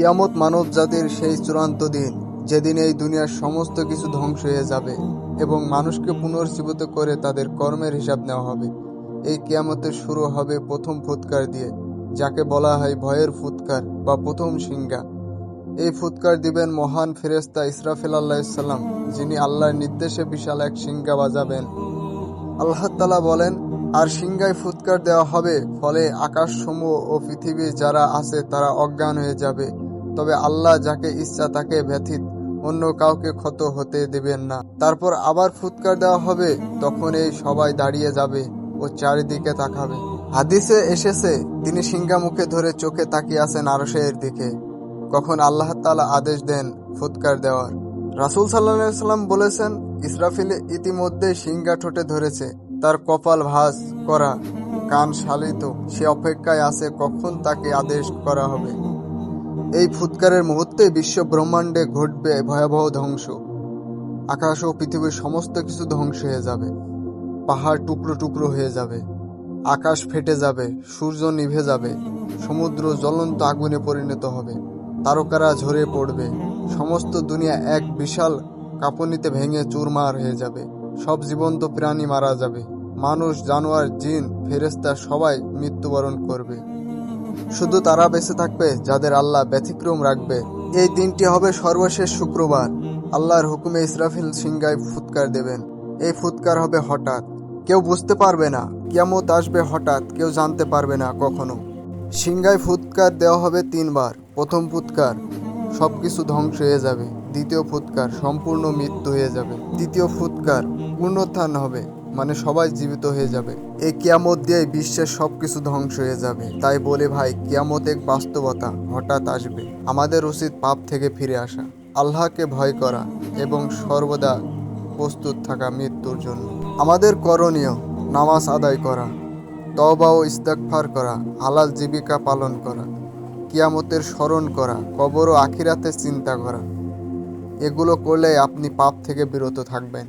কিয়ামত মানব জাতির সেই চূড়ান্ত দিন, যেদিন এই দুনিয়ার সমস্ত কিছু ধ্বংস হয়ে যাবে এবং মানুষকে পুনর্জীবিত করে তাদের কর্মের হিসাব নেওয়া হবে। এই কিয়ামতের শুরু হবে প্রথম ফুৎকার দিয়ে, যাকে বলা হয় ভয়ের ফুৎকার বা প্রথম সিংহা। এই ফুৎকার দিবেন মহান ফেরেস্তা ইসরাফিল আল্লাহিসাল্লাম যিনি আল্লাহর নির্দেশে বিশাল এক সিংহা বাজাবেন। আল্লাহ তালা বলেন, আর সিংহায় ফুৎকার দেওয়া হবে ফলে আকাশসমূহ ও পৃথিবীর যারা আছে তারা অজ্ঞান হয়ে যাবে। তবে আল্লাহ যাকে ইচ্ছা তাকে ব্যথিত, অন্য কাউকে ক্ষত হতে দেবেন না। তারপর আবার ফুৎকার দেওয়া হবে তখন এই সবাই দাঁড়িয়ে যাবে ও চারিদিকে তাকাবে। হাদিসে এসেছে, তিনি সিংহা মুখে ধরে চোখে তাকিয়ে আছেন আরশের দিকে। কখন আল্লাহ তালা আদেশ দেন ফুৎকার দেওয়ার। রাসূল সাল্লাল্লাহু সাল্লাম বলেছেন, ইসরাফিল ইতিমধ্যে সিংহা ঠোঁটে ধরেছে, তার কপাল ভাঁজ করা, কান শালিত, সে অপেক্ষায় আছে কখন তাকে আদেশ করা হবে। এই ফুৎকারের মুহূর্তে বিশ্ব ব্রহ্মাণ্ডে ঘটবে ভয়াবহ ধ্বংস। আকাশ ও পৃথিবীর সমস্ত কিছু ধ্বংস হয়ে যাবে। পাহাড় টুকরো টুকরো হয়ে যাবে। আকাশ ফেটে যাবে, সূর্য নিভে যাবে, সমুদ্র জ্বলন্ত আগুনে পরিণত হবে, তারকারা ঝরে পড়বে, সমস্ত দুনিয়া এক বিশাল কাঁপুনিতে ভেঙে চুরমার হয়ে যাবে, সব জীবন্ত প্রাণী মারা যাবে, মানুষ, জানোয়ার, জিন ফেরেস্তা সবাই মৃত্যুবরণ করবে। শুধু তারা বেঁচে থাকবে যাদের আল্লাহ ব্যতিক্রম রাখবে। এই দিনটি হবে সর্বশেষ শুক্রবার। আল্লাহর হুকুমে ইসরাফিল সিংগায় ফুৎকার দেবেন। এই ফুৎকার হবে হঠাৎ। কেউ বুঝতে পারবে না। কেমত আসবে হঠাৎ। কেউ জানতে পারবে না কখনো। সিংগায় ফুৎকার দেওয়া হবে তিনবার। প্রথম ফুৎকার সব কিছু ধ্বংস হয়ে যাবে। দ্বিতীয় ফুৎকার, সম্পূর্ণ মৃত্যু হয়ে যাবে। তৃতীয় ফুৎকার, পুনরুত্থান হবে। মানে সবাই জীবিত হয়ে যাবে। এই কিয়ামত দিয়ে বিশ্বের সবকিছু ধ্বংস হয়ে যাবে। তাই বলে, ভাই, কিয়ামত এক বাস্তবতা হঠাৎ আসবে। আমাদের উচিত পাপ থেকে ফিরে আসা। আল্লাহকে ভয় করা এবং সর্বদা প্রস্তুত থাকা মৃত্যুর জন্য। আমাদের করণীয় নামাজ আদায় করা তবা ও ইস্তেগফার করা, হালাল জীবিকা পালন করা, কিয়ামতের স্মরণ করা, কবর ও আখিরাতের চিন্তা করা। এগুলো করলে আপনি পাপ থেকে বিরত থাকবেন।